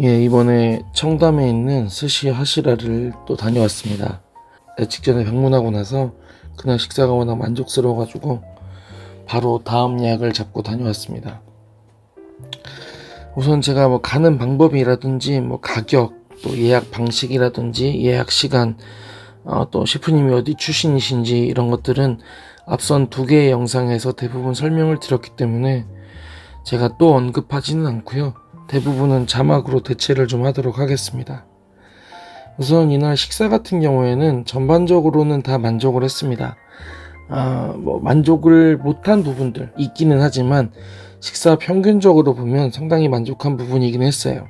예, 이번에 청담에 있는 스시 하시라를 또 다녀왔습니다. 네, 직전에 방문하고 나서 그날 식사가 워낙 만족스러워가지고 바로 다음 예약을 잡고 다녀왔습니다. 우선 제가 뭐 가는 방법이라든지 뭐 가격 또 예약 방식이라든지 예약 시간 어, 또 셰프님이 어디 출신이신지 이런 것들은 앞선 두 개의 영상에서 대부분 설명을 드렸기 때문에 제가 또 언급하지는 않고요. 대부분은 자막으로 대체를 좀 하도록 하겠습니다. 우선 이날 식사 같은 경우에는 전반적으로는 다 만족을 했습니다. 아, 뭐 만족을 못한 부분들 있기는 하지만 식사 평균적으로 보면 상당히 만족한 부분이긴 했어요.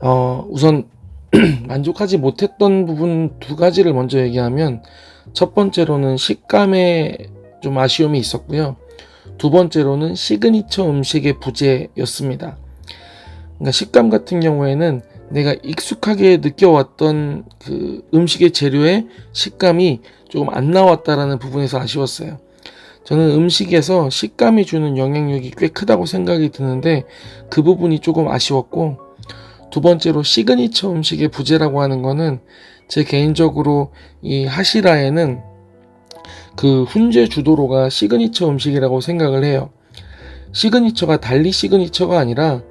어, 우선 만족하지 못했던 부분 두 가지를 먼저 얘기하면 첫 번째로는 식감에 좀 아쉬움이 있었고요. 두 번째로는 시그니처 음식의 부재였습니다. 그러니까 식감 같은 경우에는 내가 익숙하게 느껴왔던 그 음식의 재료의 식감이 조금 안 나왔다라는 부분에서 아쉬웠어요. 저는 음식에서 식감이 주는 영향력이 꽤 크다고 생각이 드는데 그 부분이 조금 아쉬웠고 두 번째로 시그니처 음식의 부재라고 하는 거는 제 개인적으로 이 하시라에는 그 훈제 주도로가 시그니처 음식이라고 생각을 해요. 시그니처가 달리 시그니처가 아니라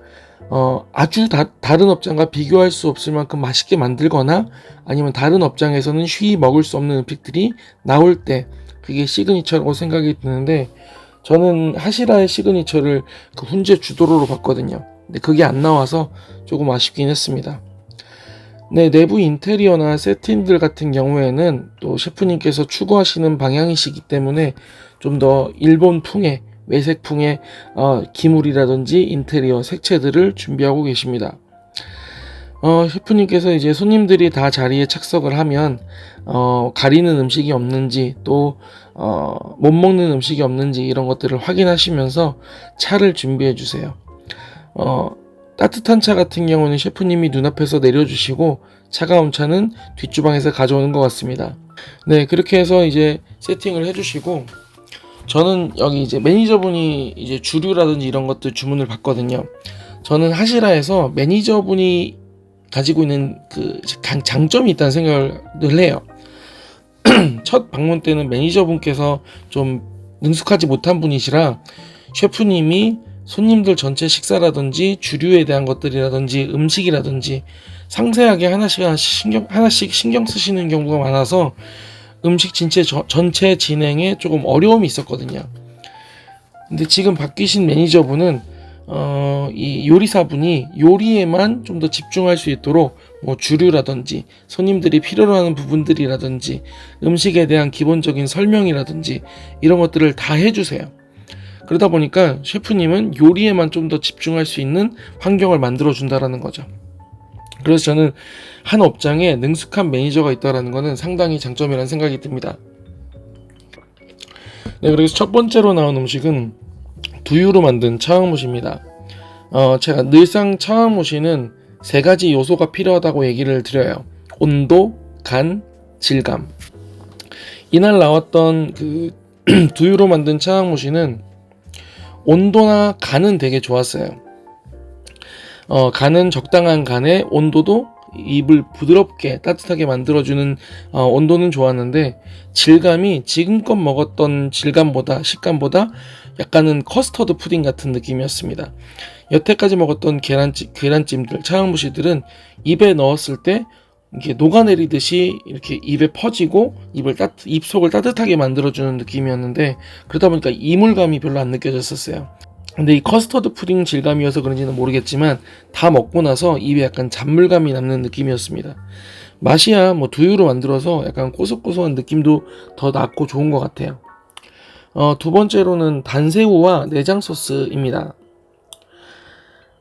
어, 아주 다, 다른 업장과 비교할 수 없을 만큼 맛있게 만들거나 아니면 다른 업장에서는 쉬이 먹을 수 없는 음식들이 나올 때 그게 시그니처라고 생각이 드는데 저는 하시라의 시그니처를 그 훈제 주도로로 봤거든요. 근데 그게 안 나와서 조금 아쉽긴 했습니다. 네, 내부 인테리어나 세팅들 같은 경우에는 또 셰프님께서 추구하시는 방향이시기 때문에 좀 더 일본풍의 외색풍의 어, 기물이라든지 인테리어 색채들을 준비하고 계십니다. 어, 셰프님께서 이제 손님들이 다 자리에 착석을 하면 어, 가리는 음식이 없는지 또 어, 못 먹는 음식이 없는지 이런 것들을 확인하시면서 차를 준비해 주세요. 어, 따뜻한 차 같은 경우는 셰프님이 눈앞에서 내려주시고 차가운 차는 뒷주방에서 가져오는 것 같습니다. 네, 그렇게 해서 이제 세팅을 해주시고 저는 여기 이제 매니저분이 이제 주류라든지 이런 것들 주문을 받거든요. 저는 하시라에서 매니저분이 가지고 있는 그 강- 장점이 있다는 생각을 해요. 첫 방문 때는 매니저분께서 좀 능숙하지 못한 분이시라 셰프님이 손님들 전체 식사라든지 주류에 대한 것들이라든지 음식이라든지 상세하게 하나씩 하나씩 신경 쓰시는 경우가 많아서 음식 진체 저- 전체 진행에 조금 어려움이 있었거든요. 근데 지금 바뀌신 매니저분은 어, 이 요리사분이 요리에만 좀 더 집중할 수 있도록 뭐 주류라든지 손님들이 필요로 하는 부분들이라든지 음식에 대한 기본적인 설명이라든지 이런 것들을 다 해주세요. 그러다 보니까 셰프님은 요리에만 좀 더 집중할 수 있는 환경을 만들어 준다라는 거죠. 그래서 저는 한 업장에 능숙한 매니저가 있다라는 것은 상당히 장점이라는 생각이 듭니다. 네, 그래서 첫 번째로 나온 음식은 두유로 만든 차왕무시입니다. 어, 제가 늘상 차왕무시는 세 가지 요소가 필요하다고 얘기를 드려요. 온도, 간, 질감. 이날 나왔던 그 두유로 만든 차왕무시는 온도나 간은 되게 좋았어요. 어, 간은 적당한 간에 온도도 입을 부드럽게 따뜻하게 만들어주는 어, 온도는 좋았는데 질감이 지금껏 먹었던 질감보다 식감보다 약간은 커스터드 푸딩 같은 느낌이었습니다. 여태까지 먹었던 계란찜, 계란찜들, 차양무시들은 입에 넣었을 때 이게 녹아내리듯이 이렇게 입에 퍼지고 입을 따, 입속을 따뜻하게 만들어주는 느낌이었는데 그러다 보니까 이물감이 별로 안 느껴졌었어요. 근데 이 커스터드 푸딩 질감이어서 그런지는 모르겠지만 다 먹고 나서 입에 약간 잔물감이 남는 느낌이었습니다. 맛이야 뭐 두유로 만들어서 약간 고소고소한 느낌도 더 낫고 좋은 것 같아요. 어, 두 번째로는 단새우와 내장 소스입니다.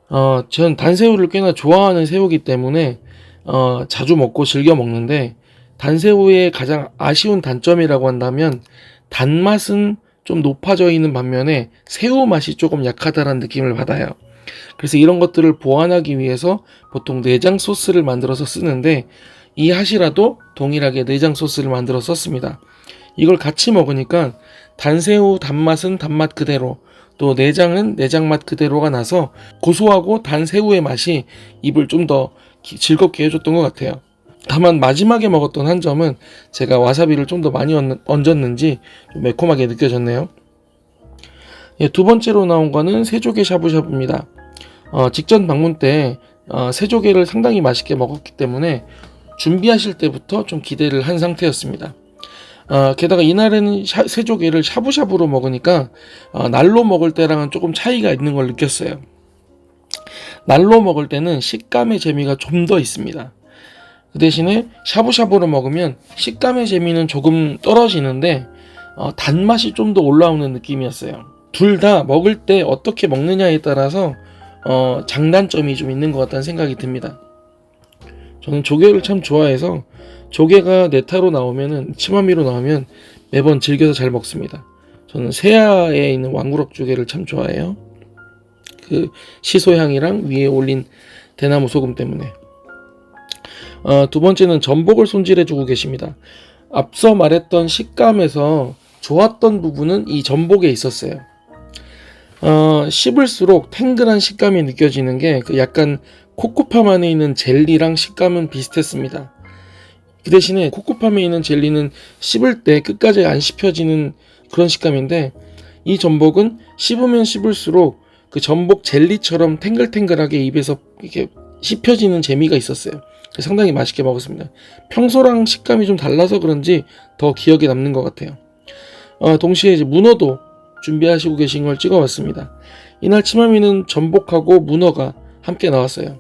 어, 전 단새우를 꽤나 좋아하는 새우기 때문에 어, 자주 먹고 즐겨 먹는데 단새우의 가장 아쉬운 단점이라고 한다면 단맛은 좀 높아져 있는 반면에 새우 맛이 조금 약하다는 느낌을 받아요. 그래서 이런 것들을 보완하기 위해서 보통 내장 소스를 만들어서 쓰는데 이 하시라도 동일하게 내장 소스를 만들어 썼습니다. 이걸 같이 먹으니까 단새우 단맛은 단맛 그대로 또 내장은 내장 맛 그대로가 나서 고소하고 단 새우의 맛이 입을 좀 더 즐겁게 해줬던 것 같아요. 다만 마지막에 먹었던 한 점은 제가 와사비를 좀 더 많이 얹- 얹었는지 좀 매콤하게 느껴졌네요. 예, 두 번째로 나온 거는 새조개 샤브샤브입니다. 어, 직전 방문 때 어, 새조개를 상당히 맛있게 먹었기 때문에 준비하실 때부터 좀 기대를 한 상태였습니다. 어, 게다가 이날에는 샤- 새조개를 샤브샤브로 먹으니까 어, 날로 먹을 때랑은 조금 차이가 있는 걸 느꼈어요. 날로 먹을 때는 식감의 재미가 좀 더 있습니다. 그 대신에 샤브샤브로 먹으면 식감의 재미는 조금 떨어지는데 어, 단맛이 좀 더 올라오는 느낌이었어요. 둘 다 먹을 때 어떻게 먹느냐에 따라서 어, 장단점이 좀 있는 것 같다는 생각이 듭니다. 저는 조개를 참 좋아해서 조개가 네타로 나오면은 치마미로 나오면 매번 즐겨서 잘 먹습니다. 저는 세아에 있는 왕구럭 조개를 참 좋아해요. 그 시소향이랑 위에 올린 대나무 소금 때문에. 어, 두 번째는 전복을 손질해 주고 계십니다. 앞서 말했던 식감에서 좋았던 부분은 이 전복에 있었어요. 어, 씹을수록 탱글한 식감이 느껴지는 게 그 약간 코코팜 안에 있는 젤리랑 식감은 비슷했습니다. 그 대신에 코코팜에 있는 젤리는 씹을 때 끝까지 안 씹혀지는 그런 식감인데 이 전복은 씹으면 씹을수록 그 전복 젤리처럼 탱글탱글하게 입에서 이렇게 씹혀지는 재미가 있었어요. 상당히 맛있게 먹었습니다. 평소랑 식감이 좀 달라서 그런지 더 기억에 남는 것 같아요. 어, 동시에 이제 문어도 준비하시고 계신 걸 찍어봤습니다. 이날 치마미는 전복하고 문어가 함께 나왔어요.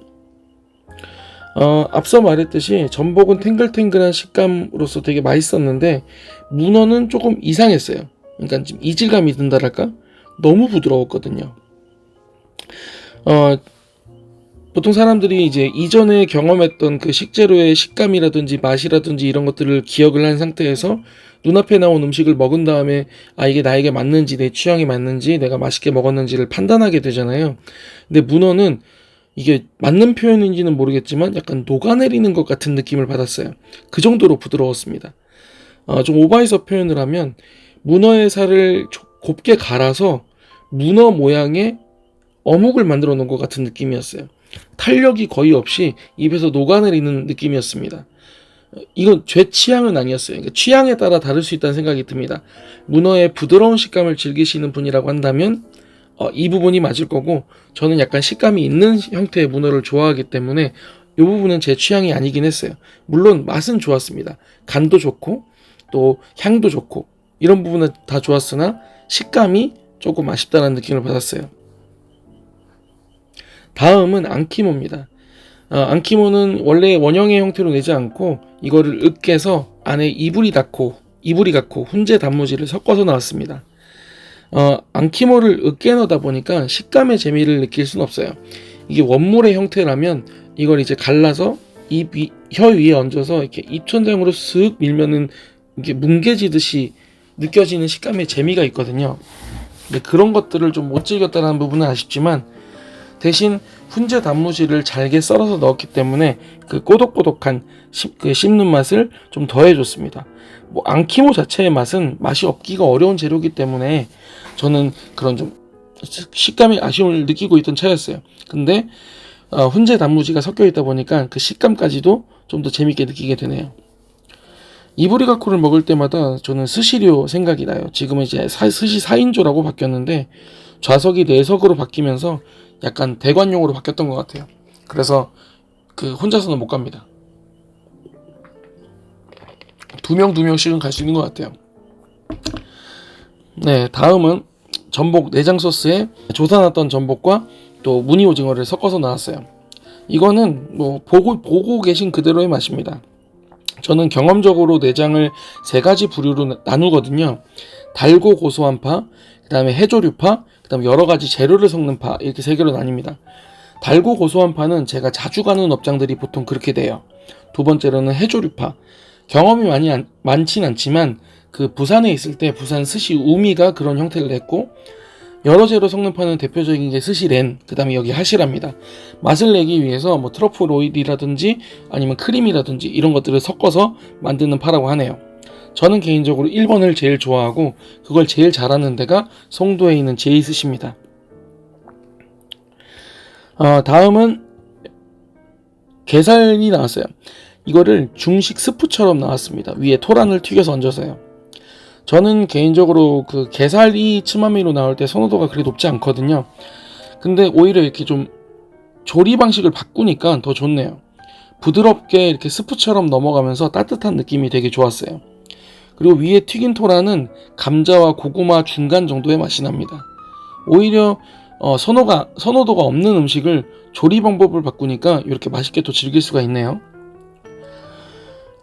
어, 앞서 말했듯이 전복은 탱글탱글한 식감으로서 되게 맛있었는데 문어는 조금 이상했어요. 그러니까 좀 이질감이 든다랄까? 너무 부드러웠거든요. 어, 보통 사람들이 이제 이전에 경험했던 그 식재료의 식감이라든지 맛이라든지 이런 것들을 기억을 한 상태에서 눈앞에 나온 음식을 먹은 다음에 아 이게 나에게 맞는지 내 취향에 맞는지 내가 맛있게 먹었는지를 판단하게 되잖아요. 근데 문어는 이게 맞는 표현인지는 모르겠지만 약간 녹아내리는 것 같은 느낌을 받았어요. 그 정도로 부드러웠습니다. 어, 좀 오바해서 표현을 하면 문어의 살을 조- 곱게 갈아서 문어 모양의 어묵을 만들어 놓은 것 같은 느낌이었어요. 탄력이 거의 없이 입에서 녹아내리는 느낌이었습니다. 어, 이건 제 취향은 아니었어요. 그러니까 취향에 따라 다를 수 있다는 생각이 듭니다. 문어의 부드러운 식감을 즐기시는 분이라고 한다면 어, 이 부분이 맞을 거고 저는 약간 식감이 있는 형태의 문어를 좋아하기 때문에 이 부분은 제 취향이 아니긴 했어요. 물론 맛은 좋았습니다. 간도 좋고 또 향도 좋고 이런 부분은 다 좋았으나 식감이 조금 아쉽다는 느낌을 받았어요. 다음은 앙키모입니다. 어, 앙키모는 원래 원형의 형태로 내지 않고 이거를 으깨서 안에 이불이 닿고 이불이 갖고 훈제 단무지를 섞어서 나왔습니다. 어, 앙키모를 으깨 넣다 보니까 식감의 재미를 느낄 수는 없어요. 이게 원물의 형태라면 이걸 이제 갈라서 입 위, 혀 위에 얹어서 이렇게 입천장으로 쓱 밀면은 이게 뭉개지듯이 느껴지는 식감의 재미가 있거든요. 근데 그런 것들을 좀 못 즐겼다는 부분은 아쉽지만 대신 훈제 단무지를 잘게 썰어서 넣었기 때문에 그 꼬독꼬독한 씹, 그 씹는 맛을 좀 더해줬습니다. 뭐 앙키모 자체의 맛은 맛이 없기가 어려운 재료이기 때문에 저는 그런 좀 식감의 아쉬움을 느끼고 있던 차였어요. 근데 어, 훈제 단무지가 섞여 있다 보니까 그 식감까지도 좀 더 재밌게 느끼게 되네요. 이브리가코를 먹을 때마다 저는 스시료 생각이 나요. 지금은 이제 사- 스시 4인조라고 바뀌었는데 좌석이 4석으로 바뀌면서 약간 대관용으로 바뀌었던 것 같아요. 그래서 그 혼자서는 못 갑니다. 두 명 두 명씩은 갈 수 있는 것 같아요. 네, 다음은 전복 내장 소스에 조사놨던 전복과 또 무늬 오징어를 섞어서 나왔어요. 이거는 뭐 보고 보고 계신 그대로의 맛입니다. 저는 경험적으로 내장을 세 가지 부류로 나누거든요. 달고 고소한 파, 그다음에 해조류파, 그다음에 여러 가지 재료를 섞는 파 이렇게 세 개로 나뉩니다. 달고 고소한 파는 제가 자주 가는 업장들이 보통 그렇게 돼요. 두 번째로는 해조류파. 경험이 많이 안, 많진 않지만 그 부산에 있을 때 부산 스시 우미가 그런 형태를 냈고 여러 재료 섞는 파는 대표적인 게 스시렌, 그 다음에 여기 하시랍니다. 맛을 내기 위해서 뭐 트러플 오일이라든지 아니면 크림이라든지 이런 것들을 섞어서 만드는 파라고 하네요. 저는 개인적으로 1번을 제일 좋아하고 그걸 제일 잘하는 데가 송도에 있는 제이스시입니다. 어, 다음은 게살이 나왔어요. 이거를 중식 스프처럼 나왔습니다. 위에 토란을 튀겨서 얹어서요. 저는 개인적으로 그 게살이 츠마미로 나올 때 선호도가 그리 높지 않거든요. 근데 오히려 이렇게 좀 조리 방식을 바꾸니까 더 좋네요. 부드럽게 이렇게 스프처럼 넘어가면서 따뜻한 느낌이 되게 좋았어요. 그리고 위에 튀긴 토라는 감자와 고구마 중간 정도의 맛이 납니다. 오히려 어, 선호가 선호도가 없는 음식을 조리 방법을 바꾸니까 이렇게 맛있게 또 즐길 수가 있네요.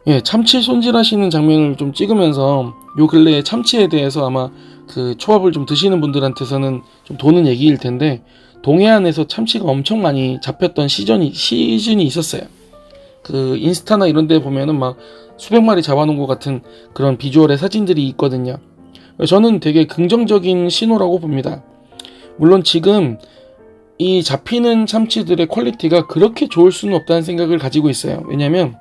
예, 참치 손질하시는 장면을 좀 찍으면서 요 근래에 참치에 대해서 아마 그 초밥을 좀 드시는 분들한테서는 좀 도는 얘기일 텐데 동해안에서 참치가 엄청 많이 잡혔던 시즌이 시즌이 있었어요. 그 인스타나 이런 데 보면은 막 수백 마리 잡아놓은 것 같은 그런 비주얼의 사진들이 있거든요. 저는 되게 긍정적인 신호라고 봅니다. 물론 지금 이 잡히는 참치들의 퀄리티가 그렇게 좋을 수는 없다는 생각을 가지고 있어요. 왜냐면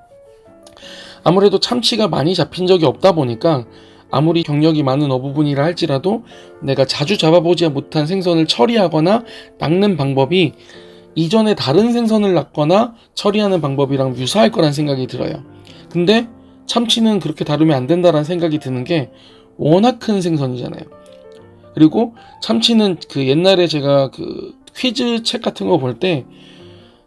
아무래도 참치가 많이 잡힌 적이 없다 보니까 아무리 경력이 많은 어부분이라 할지라도 내가 자주 잡아보지 못한 생선을 처리하거나 낚는 방법이 이전에 다른 생선을 낚거나 처리하는 방법이랑 유사할 거란 생각이 들어요. 근데 참치는 그렇게 다루면 안 된다라는 생각이 드는 게 워낙 큰 생선이잖아요. 그리고 참치는 그 옛날에 제가 그 퀴즈 책 같은 거 볼 때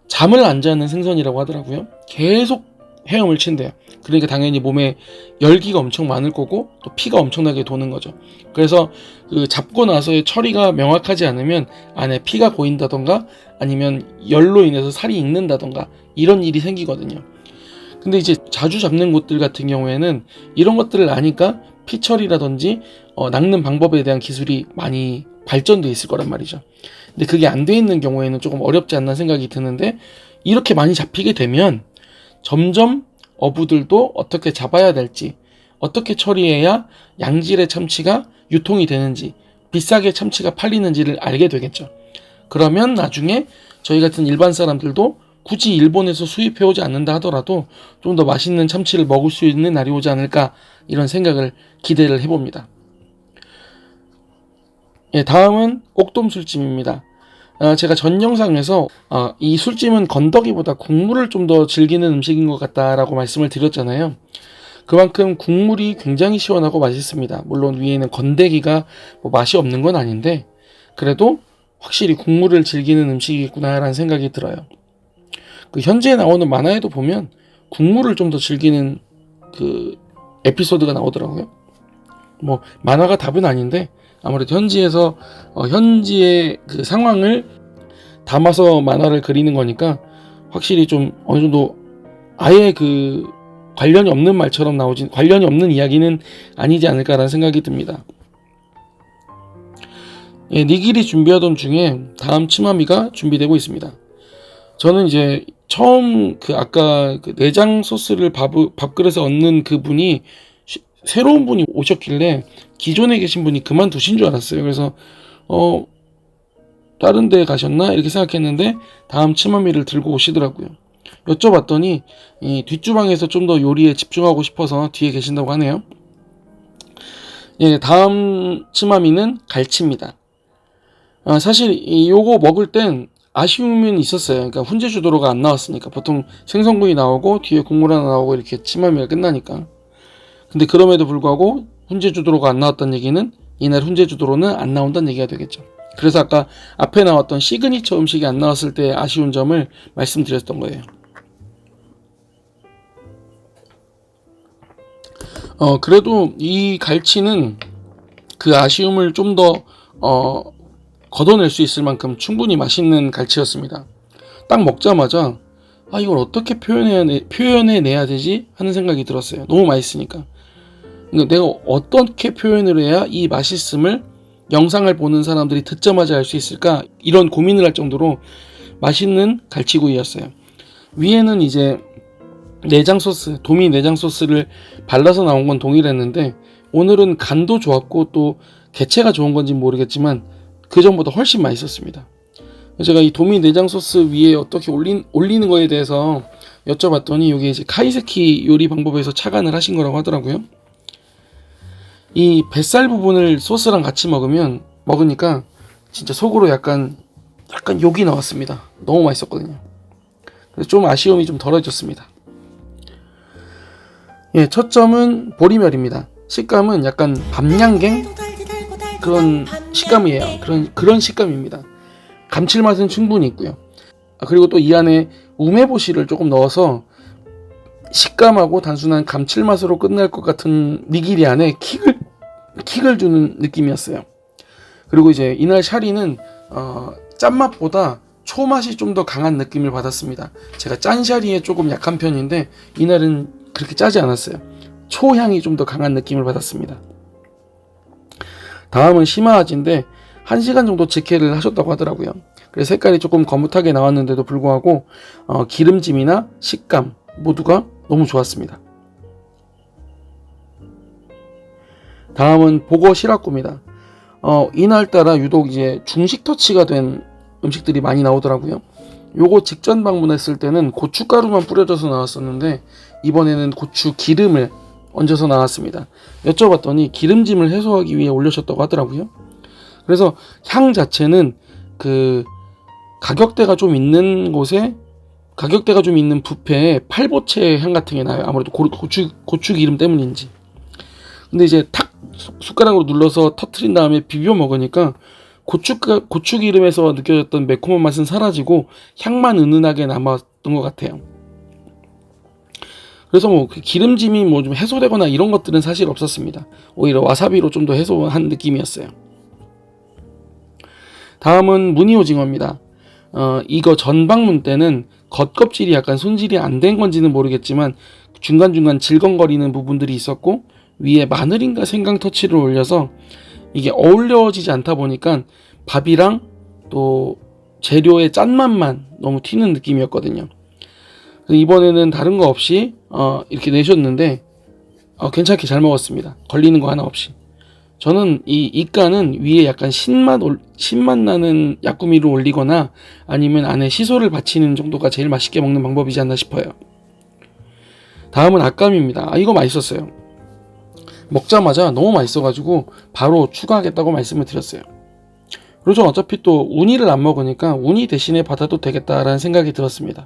잠을 안 자는 생선이라고 하더라고요. 계속 헤엄을 친대요. 그러니까 당연히 몸에 열기가 엄청 많을 거고 또 피가 엄청나게 도는 거죠. 그래서 그 잡고 나서의 처리가 명확하지 않으면 안에 피가 고인다던가 아니면 열로 인해서 살이 익는다던가 이런 일이 생기거든요. 근데 이제 자주 잡는 곳들 같은 경우에는 이런 것들을 아니까 피 처리라든지 어, 낚는 방법에 대한 기술이 많이 발전돼 있을 거란 말이죠. 근데 그게 안 돼 있는 경우에는 조금 어렵지 않나 생각이 드는데 이렇게 많이 잡히게 되면 점점 어부들도 어떻게 잡아야 될지, 어떻게 처리해야 양질의 참치가 유통이 되는지, 비싸게 참치가 팔리는지를 알게 되겠죠. 그러면 나중에 저희 같은 일반 사람들도 굳이 일본에서 수입해 오지 않는다 하더라도 좀 더 맛있는 참치를 먹을 수 있는 날이 오지 않을까 이런 생각을 기대를 해봅니다. 예, 다음은 옥돔 술찜입니다. 아, 제가 전 영상에서 아, 이 술찜은 건더기보다 국물을 좀 더 즐기는 음식인 것 같다라고 말씀을 드렸잖아요. 그만큼 국물이 굉장히 시원하고 맛있습니다. 물론 위에는 건더기가 뭐 맛이 없는 건 아닌데 그래도 확실히 국물을 즐기는 음식이구나라는 생각이 들어요. 그 현재 나오는 만화에도 보면 국물을 좀 더 즐기는 그 에피소드가 나오더라고요. 뭐 만화가 답은 아닌데 아무래도 현지에서 어, 현지의 그 상황을 담아서 만화를 그리는 거니까 확실히 좀 어느 정도 아예 그 관련이 없는 말처럼 나오진 관련이 없는 이야기는 아니지 않을까라는 생각이 듭니다. 예, 니기리 준비하던 중에 다음 치마미가 준비되고 있습니다. 저는 이제 처음 그 아까 그 내장 소스를 밥, 밥그릇에 얹는 그 분이 시- 새로운 분이 오셨길래 기존에 계신 분이 그만두신 줄 알았어요. 그래서 어 다른 데 가셨나 이렇게 생각했는데 다음 치마미를 들고 오시더라고요. 여쭤봤더니 이 뒷주방에서 좀 더 요리에 집중하고 싶어서 뒤에 계신다고 하네요. 예, 다음 치마미는 갈치입니다. 아, 사실 이 요거 먹을 땐 아쉬움은 있었어요. 그러니까 훈제 주도로가 안 나왔으니까 보통 생선구이 나오고 뒤에 국물 하나 나오고 이렇게 치마미가 끝나니까. 근데 그럼에도 불구하고 훈제 주도로가 안 나왔다는 얘기는 이날 훈제 주도로는 안 나온다는 얘기가 되겠죠. 그래서 아까 앞에 나왔던 시그니처 음식이 안 나왔을 때 아쉬운 점을 말씀드렸던 거예요. 어, 그래도 이 갈치는 그 아쉬움을 좀 더, 어, 걷어낼 수 있을 만큼 충분히 맛있는 갈치였습니다. 딱 먹자마자, 아, 이걸 어떻게 표현해야, 표현해내야 되지? 하는 생각이 들었어요. 너무 맛있으니까. 그러니까 내가 어떻게 표현을 해야 이 맛있음을 영상을 보는 사람들이 듣자마자 알 수 있을까? 이런 고민을 할 정도로 맛있는 갈치구이였어요. 위에는 이제 내장 소스, 도미 내장 소스를 발라서 나온 건 동일했는데 오늘은 간도 좋았고 또 개체가 좋은 건지 모르겠지만 그 전보다 훨씬 맛있었습니다. 제가 이 도미 내장 소스 위에 어떻게 올린, 올리는 거에 대해서 여쭤봤더니 이게 이제 카이세키 요리 방법에서 착안을 하신 거라고 하더라고요. 이 뱃살 부분을 소스랑 같이 먹으면 먹으니까 진짜 속으로 약간 약간 욕이 나왔습니다. 너무 맛있었거든요. 그래서 좀 아쉬움이 좀 덜어졌습니다. 예, 첫 점은 보리멸입니다. 식감은 약간 밤양갱 그런 식감이에요. 그런 그런 식감입니다. 감칠맛은 충분히 있고요. 아, 그리고 또 이 안에 우메보시를 조금 넣어서 식감하고 단순한 감칠맛으로 끝날 것 같은 니기리 안에 킥을 킥을 주는 느낌이었어요. 그리고 이제 이날 샤리는 어, 짠맛보다 초맛이 좀 더 강한 느낌을 받았습니다. 제가 짠 샤리에 조금 약한 편인데 이날은 그렇게 짜지 않았어요. 초향이 좀 더 강한 느낌을 받았습니다. 다음은 시마아지인데 1시간 정도 직회를 하셨다고 하더라고요. 그래서 색깔이 조금 거뭇하게 나왔는데도 불구하고 어, 기름짐이나 식감 모두가 너무 좋았습니다. 다음은 보거 시라꾸입니다. 어, 이날따라 유독 이제 중식 터치가 된 음식들이 많이 나오더라고요. 요거 직전 방문했을 때는 고춧가루만 뿌려져서 나왔었는데 이번에는 고추 기름을 얹어서 나왔습니다. 여쭤봤더니 기름짐을 해소하기 위해 올려셨다고 하더라고요. 그래서 향 자체는 그 가격대가 좀 있는 곳에 가격대가 좀 있는 뷔페에 팔보채 향 같은 게 나요. 아무래도 고, 고추 고추 기름 때문인지. 근데 이제 탁 숟가락으로 눌러서 터트린 다음에 비벼 먹으니까 고추 고추 기름에서 느껴졌던 매콤한 맛은 사라지고 향만 은은하게 남았던 것 같아요. 그래서 뭐 그 기름짐이 뭐 좀 해소되거나 이런 것들은 사실 없었습니다. 오히려 와사비로 좀 더 해소한 느낌이었어요. 다음은 무늬 오징어입니다. 어, 이거 전 방문 때는 겉껍질이 약간 손질이 안 된 건지는 모르겠지만 중간중간 질겅거리는 부분들이 있었고 위에 마늘인가 생강 터치를 올려서 이게 어울려지지 않다 보니까 밥이랑 또 재료의 짠맛만 너무 튀는 느낌이었거든요. 이번에는 다른 거 없이 어, 이렇게 내셨는데 어, 괜찮게 잘 먹었습니다. 걸리는 거 하나 없이. 저는 이 이가는 위에 약간 신맛 올, 신맛 나는 야구미를 올리거나 아니면 안에 시소를 받치는 정도가 제일 맛있게 먹는 방법이지 않나 싶어요. 다음은 악감입니다. 아, 이거 맛있었어요. 먹자마자 너무 맛있어가지고 바로 추가하겠다고 말씀을 드렸어요. 그리고 전 어차피 또 우니를 안 먹으니까 우니 대신에 받아도 되겠다라는 생각이 들었습니다.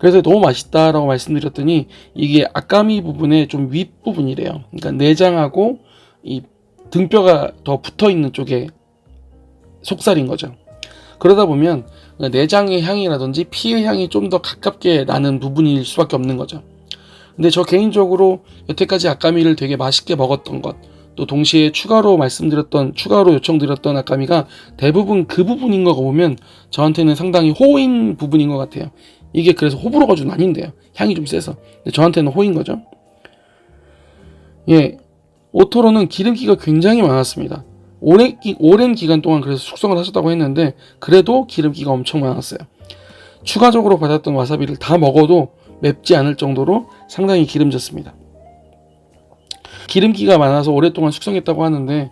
그래서 너무 맛있다라고 말씀드렸더니 이게 아까미 부분의 좀 윗부분이래요. 그러니까 내장하고 이 등뼈가 더 붙어 있는 쪽에 속살인 거죠. 그러다 보면 내장의 향이라든지 피의 향이 좀 더 가깝게 나는 부분일 수밖에 없는 거죠. 근데 저 개인적으로 여태까지 아까미를 되게 맛있게 먹었던 것, 또 동시에 추가로 말씀드렸던, 추가로 요청드렸던 아까미가 대부분 그 부분인 거 보면 저한테는 상당히 호인 부분인 것 같아요. 이게 그래서 호불호가 좀 아닌데요. 향이 좀 세서. 근데 저한테는 호인 거죠. 예. 오토로는 기름기가 굉장히 많았습니다. 기, 오랜 기간 동안 그래서 숙성을 하셨다고 했는데 그래도 기름기가 엄청 많았어요. 추가적으로 받았던 와사비를 다 먹어도 맵지 않을 정도로 상당히 기름졌습니다. 기름기가 많아서 오랫동안 숙성했다고 하는데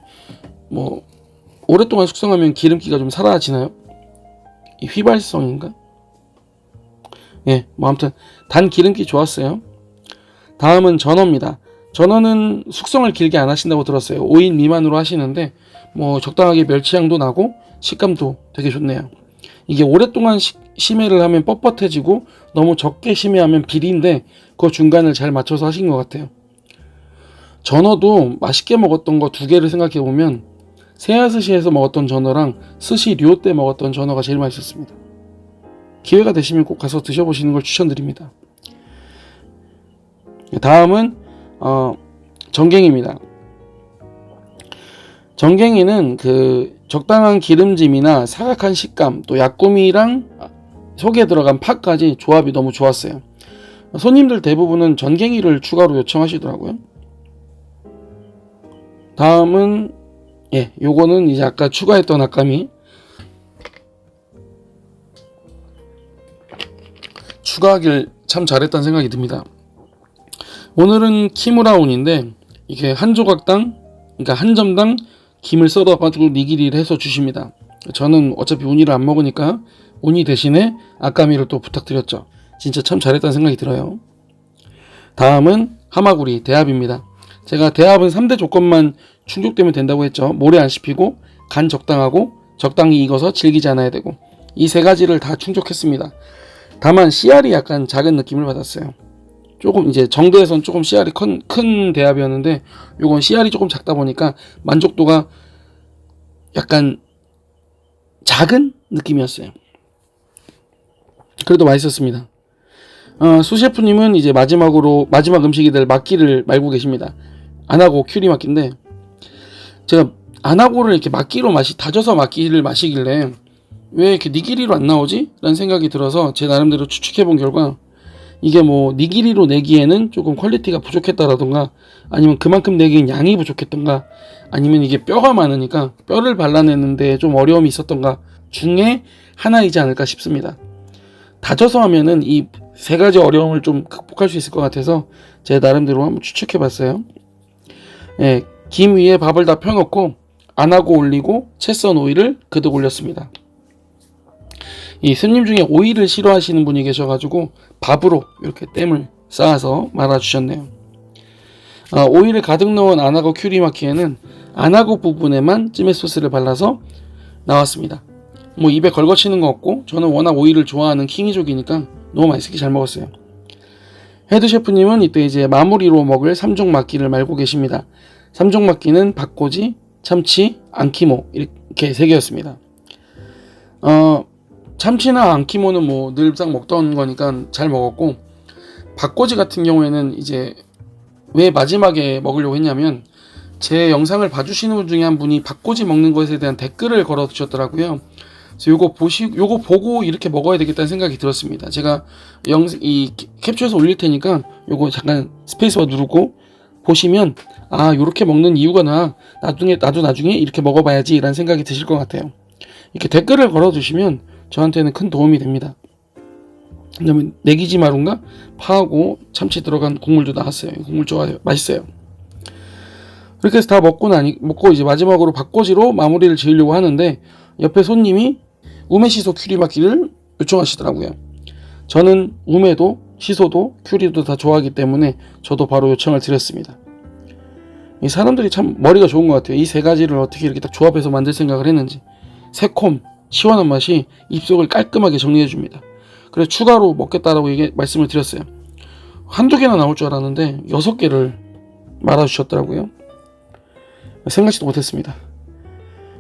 뭐 오랫동안 숙성하면 기름기가 좀 사라지나요? 이 휘발성인가? 예, 뭐 아무튼 단 기름기 좋았어요. 다음은 전어입니다. 전어는 숙성을 길게 안 하신다고 들었어요. 5인 미만으로 하시는데 뭐 적당하게 멸치향도 나고 식감도 되게 좋네요. 이게 오랫동안 시, 심해를 하면 뻣뻣해지고 너무 적게 심해하면 비린데 그 중간을 잘 맞춰서 하신 것 같아요. 전어도 맛있게 먹었던 거 두 개를 생각해 보면 새하스시에서 먹었던 전어랑 스시 료 때 먹었던 전어가 제일 맛있었습니다. 기회가 되시면 꼭 가서 드셔보시는 걸 추천드립니다. 다음은 어, 정갱입니다. 정갱이는 그 적당한 기름짐이나 사각한 식감, 또 약구미랑 속에 들어간 파까지 조합이 너무 좋았어요. 손님들 대부분은 전갱이를 추가로 요청하시더라고요. 다음은 예, 요거는 이제 아까 추가했던 악감이 추가하길 참 잘했다는 생각이 듭니다. 오늘은 키무라운인데 이게 한 조각당 그러니까 한 점당 김을 썰어 가지고 니기리를 해서 주십니다. 저는 어차피 우니를 안 먹으니까 우니 대신에 아까미를 또 부탁드렸죠. 진짜 참 잘했다는 생각이 들어요. 다음은 하마구리 대합입니다. 제가 대합은 3대 조건만 충족되면 된다고 했죠. 모래 안 씹히고 간 적당하고 적당히 익어서 질기지 않아야 되고 이 세 가지를 다 충족했습니다. 다만 CR이 약간 작은 느낌을 받았어요. 조금 이제 정도에선 조금 CR이 큰, 큰 대합이었는데 요건 CR이 조금 작다 보니까 만족도가 약간 작은 느낌이었어요. 그래도 맛있었습니다. 어, 수셰프님은 이제 마지막으로 마지막 음식이 될 막기를 말고 계십니다. 안하고 큐리 막기인데 제가 안하고를 이렇게 막기로 마시 다져서 막기를 마시길래 왜 이렇게 니기리로 안 나오지? 라는 생각이 들어서 제 나름대로 추측해 본 결과 이게 뭐 니기리로 내기에는 조금 퀄리티가 부족했다라던가 아니면 그만큼 내기엔 양이 부족했던가 아니면 이게 뼈가 많으니까 뼈를 발라내는데 좀 어려움이 있었던가 중에 하나이지 않을까 싶습니다. 다져서 하면은 이 세 가지 어려움을 좀 극복할 수 있을 것 같아서 제 나름대로 한번 추측해 봤어요. 예, 김 위에 밥을 다 펴놓고 안 하고 올리고 채썬 오이를 그득 올렸습니다. 이 스님 중에 오이를 싫어하시는 분이 계셔가지고 밥으로 이렇게 땜을 쌓아서 말아주셨네요. 아, 오이를 가득 넣은 안하고 큐리마키에는 안하고 부분에만 찜의 소스를 발라서 나왔습니다. 뭐 입에 걸거치는 거 없고 저는 워낙 오이를 좋아하는 킹이족이니까 너무 맛있게 잘 먹었어요. 헤드 셰프님은 이때 이제 마무리로 먹을 삼종 막기를 말고 계십니다. 삼종 막기는 박고지, 참치, 안키모 이렇게 세 개였습니다. 어, 참치나 안키모는 뭐 늘상 먹던 거니까 잘 먹었고 박고지 같은 경우에는 이제 왜 마지막에 먹으려고 했냐면 제 영상을 봐주시는 분 중에 한 분이 박고지 먹는 것에 대한 댓글을 걸어 주셨더라고요. 그래서 요거 보시 요거 보고 이렇게 먹어야 되겠다는 생각이 들었습니다. 제가 영이 캡처해서 올릴 테니까 요거 잠깐 스페이스바 누르고 보시면 아 요렇게 먹는 이유가 나 나중에 나도 나중에 이렇게 먹어봐야지라는 생각이 드실 것 같아요. 이렇게 댓글을 걸어 주시면 저한테는 큰 도움이 됩니다. 그다음에 내기지 마룬가 파하고 참치 들어간 국물도 나왔어요. 국물 좋아요, 맛있어요. 그렇게 해서 다 먹고 나니 먹고 이제 마지막으로 박고지로 마무리를 지으려고 하는데 옆에 손님이 우메 시소 큐리마키를 요청하시더라고요. 저는 우메도 시소도 큐리도 다 좋아하기 때문에 저도 바로 요청을 드렸습니다. 이 사람들이 참 머리가 좋은 것 같아요. 이 세 가지를 어떻게 이렇게 딱 조합해서 만들 생각을 했는지 새콤 시원한 맛이 입속을 깔끔하게 정리해 줍니다. 그래서 추가로 먹겠다라고 얘기, 말씀을 드렸어요. 한두 개나 나올 줄 알았는데 여섯 개를 말아주셨더라고요. 생각지도 못했습니다.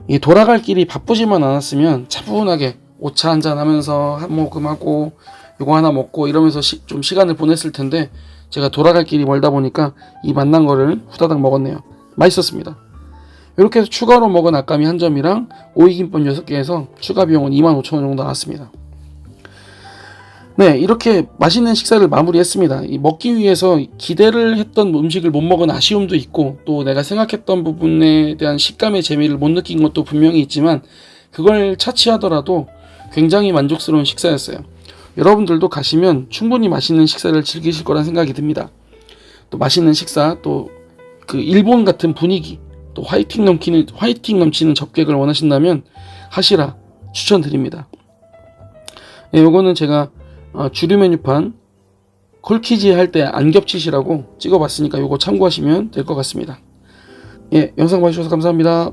이 돌아갈 길이 바쁘지만 않았으면 차분하게 오차 한잔 하면서 한 모금 하고 이거 하나 먹고 이러면서 시- 좀 시간을 보냈을 텐데 제가 돌아갈 길이 멀다 보니까 이 만난 거를 후다닥 먹었네요. 맛있었습니다. 이렇게 해서 추가로 먹은 아까미 한 점이랑 오이김밥 6개에서 추가 비용은 25,000원 정도 나왔습니다. 네, 이렇게 맛있는 식사를 마무리했습니다. 이 먹기 위해서 기대를 했던 음식을 못 먹은 아쉬움도 있고 또 내가 생각했던 부분에 대한 식감의 재미를 못 느낀 것도 분명히 있지만 그걸 차치하더라도 굉장히 만족스러운 식사였어요. 여러분들도 가시면 충분히 맛있는 식사를 즐기실 거란 생각이 듭니다. 또 맛있는 식사, 또 그 일본 같은 분위기, 또 화이팅 넘치는 화이팅 넘치는 접객을 원하신다면 하시라 추천드립니다. 예, 요거는 제가 어, 주류 메뉴판 콜키지 할 때 안 겹치시라고 찍어봤으니까 요거 참고하시면 될 것 같습니다. 예, 영상 봐주셔서 감사합니다.